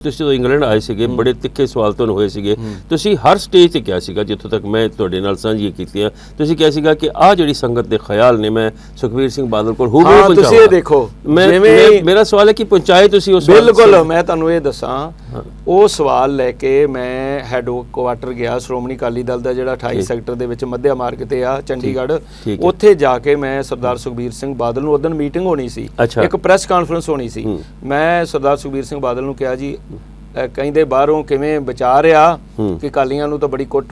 ਤੁਸੀਂ ਜਦੋਂ ਇੰਗਲੈਂਡ ਆਏ ਸੀਗੇ ਬੜੇ ਤਿੱਖੇ ਸਵਾਲ ਤੁਹਾਨੂੰ ਹੋਏ ਸੀਗੇ ਤੁਸੀਂ ਹਰ ਸਟੇਜ ਤੇ ਕਿਹਾ ਸੀਗਾ ਜਿੱਥੋਂ ਤੱਕ ਮੈਂ ਤੁਹਾਡੇ ਨਾਲ ਸਾਂਝੀ ਕੀਤੀਆਂ ਤੁਸੀਂ ਕਿਹਾ ਸੀਗਾ ਕਿ ਆਹ ਜਿਹੜੀ ਸੰਗਤ ਦੇ ਖਿਆਲ ਨੇ ਮੈਂ ਸੁਖਬੀਰ ਸਿੰਘ ਬਾਦਲ ਕੋਲ ਹੂਬਹੂ ਹਾਂ, ਤੁਸੀਂ ਇਹ। ਦੇਖੋ, ਮੈਂ ਜਿਵੇਂ- ਮੇਰਾ ਸਵਾਲ ਹੈ ਕਿ ਪਹੁੰਚਾਏ ਤੁਸੀਂ ਉਸ ਬਿਲਕੁਲ? ਮੈਂ ਤੁਹਾਨੂੰ ਇਹ ਦੱਸਾਂ ਉਹ ਸਵਾਲ ਲੈ ਕੇ ਮੈਂ ਹੈਡ ਕੁਆਟਰ ਗਿਆ ਸ਼੍ਰੋਮਣੀ ਅਕਾਲੀ ਦਲ ਦਾ ਜਿਹੜਾ 28 ਸੈਕਟਰ ਦੇ ਵਿੱਚ ਮੱਧਿਆ ਮਾਰਗ ਤੇ ਆ ਚੰਡੀਗੜ੍ਹ। ਉੱਥੇ ਜਾ ਕੇ ਮੈਂ ਸਰਦਾਰ ਸੁਖਬੀਰ ਸਿੰਘ ਬਾਦਲ ਨੂੰ ਉਦੋਂ ਮੀਟਿੰਗ ਹੋਣੀ ਸੀ। ਇੱਕ ਪ੍ਰੈਸ ਕਾਨਫਰੰਸ ਹੋਣੀ ਸੀ ਮੈਂ ਸਰਦਾਰ ਸੁਖਬੀਰ ਸਿੰਘ ਬਾਦਲ ਨੂੰ ਕਿਹਾ ਜੀ ਕਹਿੰਦੇ ਬਾਹਰੋਂ ਕਿਵੇਂ ਵਿਚਾਰ ਆ। ਕਿ ਕਾਲੀਆਂ ਨੂੰ ਤਾਂ ਬੜੀ ਕੁੱਟ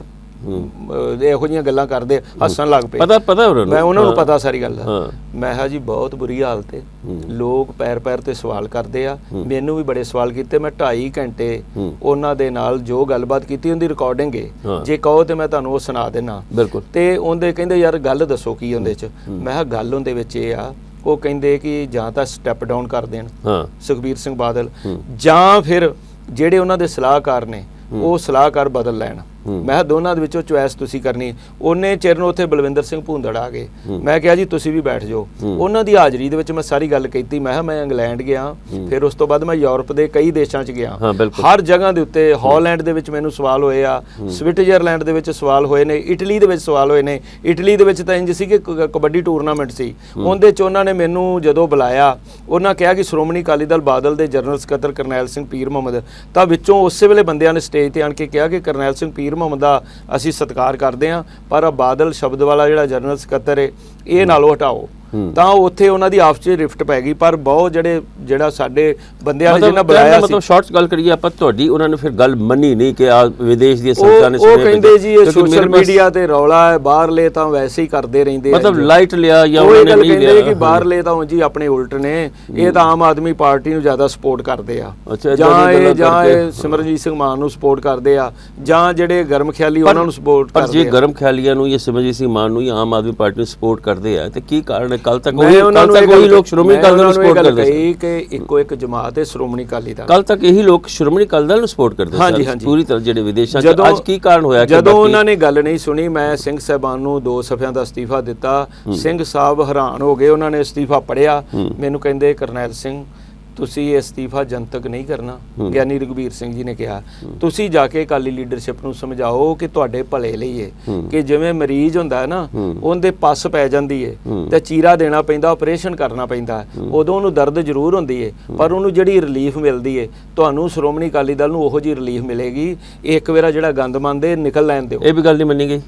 ਇਹੋ ਜਿਹੀਆਂ ਗੱਲਾਂ ਕਰਦੇ ਹੱਸਣ ਲੱਗ ਪਏ। ਪਤਾ ਪਤਾ ਉਹਨਾਂ। ਨੂੰ ਮੈਂ ਉਹਨਾਂ ਨੂੰ। ਪਤਾ ਸਾਰੀ ਗੱਲ ਦਾ। ਮੈਂ ਕਿਹਾ ਜੀ ਬਹੁਤ ਬੁਰੀ ਹਾਲਤ ਹੈ। ਲੋਕ ਪੈਰ ਪੈਰ ਤੇ ਸਵਾਲ ਕਰਦੇ ਆ। ਮੈਨੂੰ ਵੀ ਬੜੇ ਸਵਾਲ ਕੀਤੇ। ਮੈਂ 2.5 ਘੰਟੇ। ਉਹਨਾਂ ਦੇ ਨਾਲ ਜੋ ਗੱਲਬਾਤ ਕੀਤੀ ਉਹਦੀ ਰਿਕਾਰਡਿੰਗ ਹੈ। ਜੇ ਕਹੋ ਤੇ ਮੈਂ ਤੁਹਾਨੂੰ ਉਹ ਸੁਣਾ ਦੇਣਾ ਬਿਲਕੁਲ। ਤੇ ਉਹਦੇ ਕਹਿੰਦੇ ਯਾਰ ਗੱਲ ਦੱਸੋ ਕੀ ਉਹਦੇ ਚ? ਮੈਂ ਕਿਹਾ ਗੱਲ ਉਹਦੇ ਵਿੱਚ ਇਹ ਆ ਉਹ ਕਹਿੰਦੇ ਕਿ ਜਾਂ ਤਾਂ ਸਟੈਪ ਡਾਊਨ ਕਰ ਦੇਣ ਹਾਂ। ਸੁਖਬੀਰ ਸਿੰਘ ਬਾਦਲ ਜਾਂ ਫਿਰ ਜਿਹੜੇ ਉਹਨਾਂ ਦੇ ਸਲਾਹਕਾਰ ਨੇ ਉਹ ਸਲਾਹਕਾਰ ਬਦਲ ਲੈਣ। ਮੈਂ ਕਿਹਾ ਦੋਨਾਂ ਦੇ ਵਿੱਚੋਂ ਚੁਆਇਸ ਤੁਸੀਂ ਕਰਨੀ। ਉਹਨੇ ਚਿਰ ਨੂੰ ਉੱਥੇ ਬਲਵਿੰਦਰ ਸਿੰਘ ਭੂੰਦੜ ਆ ਗਏ। ਮੈਂ ਕਿਹਾ ਜੀ ਤੁਸੀਂ ਵੀ ਬੈਠ ਜਾਓ। ਉਹਨਾਂ ਦੀ ਹਾਜ਼ਰੀ ਦੇ ਵਿੱਚ ਮੈਂ ਸਾਰੀ ਗੱਲ ਕੀਤੀ। ਮੈਂ ਕਿਹਾ ਮੈਂ ਇੰਗਲੈਂਡ ਗਿਆ। ਫਿਰ ਉਸ ਤੋਂ ਬਾਅਦ ਮੈਂ ਯੂਰਪ ਦੇ ਕਈ ਦੇਸ਼ਾਂ 'ਚ ਗਿਆ। ਹਰ ਜਗ੍ਹਾ ਦੇ ਉੱਤੇ ਹਾਲੈਂਡ ਦੇ ਵਿੱਚ ਮੈਨੂੰ ਸਵਾਲ ਹੋਏ ਆ। ਸਵਿਟਜ਼ਰਲੈਂਡ ਦੇ ਵਿੱਚ ਸਵਾਲ ਹੋਏ ਨੇ। ਇਟਲੀ ਦੇ ਵਿੱਚ ਸਵਾਲ ਹੋਏ ਨੇ। ਇਟਲੀ ਦੇ ਵਿੱਚ ਤਾਂ ਇੰਜ ਸੀ ਕ- ਕਬੱਡੀ ਟੂਰਨਾਮੈਂਟ ਸੀ। ਉਹਦੇ 'ਚ ਉਹਨਾਂ ਨੇ ਮੈਨੂੰ ਜਦੋਂ ਬੁਲਾਇਆ ਉਹਨਾਂ ਕਿਹਾ ਕਿ ਸ਼੍ਰੋਮਣੀ ਅਕਾਲੀ ਦਲ ਬਾਦਲ ਦੇ ਜਨਰਲ ਸਕੱਤਰ ਕਰਨੈਲ ਸਿੰਘ ਪੀਰ ਮੁਹੰਮਦ ਤਾਂ ਵਿੱਚੋਂ ਉਸੇ ਵੇਲੇ ਬੰਦਿਆਂ ਨੇ ਸਟੇਜ ਤੇ ਆਣ ਕੇ ਕਿਹਾ ਕਿ ਕਰਨੈਲ ਸਿੰਘ ਪੀਰ ਮੁਹੰਮਦ ਦਾ ਅਸੀਂ ਸਤਿਕਾਰ ਕਰਦੇ ਹਾਂ, ਪਰ ਬਾਦਲ ਸ਼ਬਦ ਵਾਲਾ ਜਿਹੜਾ ਜਨਰਲ ਸਕੱਤਰ ਹੈ ਇਹ ਨਾਲੋਂ ਹਟਾਓ। ਤਾਂ ਉੱਥੇ ਉਹਨਾਂ ਦੀ ਆਪਸ 'ਚ ਰਿਫਟ ਪੈ ਗਈ ਪਰ ਬਹੁਤ ਜਿਹੜੇ ਜਿਹੜਾ ਸਾਡੇ ਬੰਦਿਆਂ ਨੇ ਜਿਹਨਾਂ ਬੁਲਾਇਆ ਸੀ। ਮਤਲਬ ਸ਼ਾਰਟਸ ਗੱਲ ਕਰੀਏ ਆਪਾਂ ਤੁਹਾਡੀ ਉਹਨਾਂ ਨੇ ਫਿਰ ਗੱਲ ਮੰਨੀ ਨਹੀਂ ਕਿ ਆ ਵਿਦੇਸ਼ ਦੀਆਂ ਸੰਸਥਾਵਾਂ ਨੇ ਉਹ ਕਹਿੰਦੇ ਜੀ ਇਹ ਸੋਸ਼ਲ ਮੀਡੀਆ ਤੇ ਰੌਲਾ ਹੈ ਬਾਹਰਲੇ ਤਾਂ ਵੈਸੇ ਹੀ ਕਰਦੇ ਰਹਿੰਦੇ ਮਤਲਬ ਜੋ। ਲਾਈਟ ਲਿਆ ਜਾਂ ਉਹਨਾਂ ਨੇ ਨਹੀਂ ਕਹਿੰਦੇ ਲਿਆ ਕਿ ਬਾਹਰਲੇ ਤਾਂ ਹੀ ਆਪਣੇ ਉਲਟ ਨੇ ਇਹ ਤਾਂ ਆਮ ਆਦਮੀ ਪਾਰਟੀ ਨੂੰ ਜ਼ਿਆਦਾ ਸਪੋਰਟ ਕਰਦੇ ਆ। ਜਾਂ ਇਹ ਜਾਂ। ਇਹ ਸਿਮਰਨਜੀਤ ਸਿੰਘ ਮਾਨ ਨੂੰ ਸਪੋਰਟ ਕਰਦੇ ਆ ਜਾਂ ਜਿਹੜੇ ਗਰਮ ਖਿਆਲੀ ਉਹਨਾਂ ਨੂੰ ਸਪੋਰਟ ਪਰ ਜੇ ਕਰਦੇ ਆ। ਗਰਮ ਖਿਆਲੀਆਂ ਨੂੰ ਜਾਂ ਸਿਮਰਜੀਤ ਸਿੰਘ ਮਾਨ ਨੂੰ ਜਾਂ ਆਮ ਆਦਮੀ ਪਾਰਟੀ ਨੂੰ ਸਪੋਰਟ ਕਰਦੇ ਆ ਤੇ ਕੀ ਕਾਰਨ ਹੈ? ਕੱਲ ਤੱਕ ਉਹੀ ਕੱਲ ਤੱਕ ਉਹੀ ਲੋਕ ਸ਼੍ਰੋਮਣੀ ਅਕਾਲੀ ਦਲ ਨੂੰ ਸਪੋਰਟ ਕਰਦੇ ਸੀ। ਕਿ ਇੱਕੋ ਇੱਕ ਜਮਾਤ ਹੈ ਸ਼੍ਰੋਮਣੀ ਅਕਾਲੀ ਦਲ। ਕੱਲ ਤੱਕ ਇਹੀ ਲੋਕ ਸ਼੍ਰੋਮਣੀ ਅਕਾਲੀ ਦਲ ਨੂੰ ਸਪੋਰਟ ਕਰਦੇ ਸਨ। ਪੂਰੀ ਤਰ੍ਹਾਂ ਜਿਹੜੇ ਵਿਦੇਸ਼ਾਂ 'ਚ। ਅੱਜ ਕੀ ਕਾਰਨ ਹੋਇਆ ਕਿ ਜਦੋਂ ਉਹਨਾਂ ਨੇ ਗੱਲ ਨਹੀਂ ਸੁਣੀ ਮੈਂ ਸਿੰਘ ਸਾਹਿਬਾਨ ਨੂੰ ਦੋ ਸਫ਼ਿਆਂ ਦਾ ਅਸਤੀਫਾ ਦਿੱਤਾ। ਸਿੰਘ ਸਾਹਿਬ ਹੈਰਾਨ ਹੋ ਗਏ ਉਹਨਾਂ ਨੇ ਅਸਤੀਫਾ ਪੜਿਆ ਮੈਨੂੰ ਕਹਿੰਦੇ ਕਰਨੈਲ ਸਿੰਘ ਤੁਸੀਂ ਇਹ ਅਸਤੀਫਾ ਜਨਤਕ ਨਹੀਂ ਕਰਨਾ। ਗਿਆਨੀ ਰਘਬੀਰ ਸਿੰਘ ਜੀ ਨੇ ਕਿਹਾ। ਤੁਸੀਂ ਜਾ ਕੇ ਅਕਾਲੀ ਲੀਡਰਸ਼ਿਪ ਨੂੰ ਸਮਝਾਓ ਕਿ ਤੁਹਾਡੇ ਭਲੇ ਲਈ ਹੈ। ਕਿ ਜਿਵੇਂ ਮਰੀਜ਼ ਹੁੰਦਾ ਹੈ ਨਾ ਉਹਦੇ ਪੱਸ ਪੈ ਜਾਂਦੀ ਹੈ। ਤੇ ਚੀਰਾ ਦੇਣਾ ਪੈਂਦਾ ਆਪਰੇਸ਼ਨ ਕਰਨਾ ਪੈਂਦਾ। ਉਦੋਂ ਉਹਨੂੰ ਦਰਦ ਜ਼ਰੂਰ ਹੁੰਦੀ ਹੈ। ਪਰ ਉਹਨੂੰ ਜਿਹੜੀ ਰਿਲੀਫ ਮਿਲਦੀ ਹੈ ਤੁਹਾਨੂੰ ਸ਼੍ਰੋਮਣੀ ਅਕਾਲੀ ਦਲ ਨੂੰ ਉਹੋ ਜੀ ਰਿਲੀਫ ਮਿਲੇਗੀ। ਇੱਕ ਵੇਰਾ ਜਿਹੜਾ ਗੰਦ ਮੰਨਦੇ ਨਿਕਲ ਲੈਣ ਦਿਓ। ਇਹ ਵੀ ਗੱਲ ਨਹੀਂ ਮੰਨੀ ਗਈ।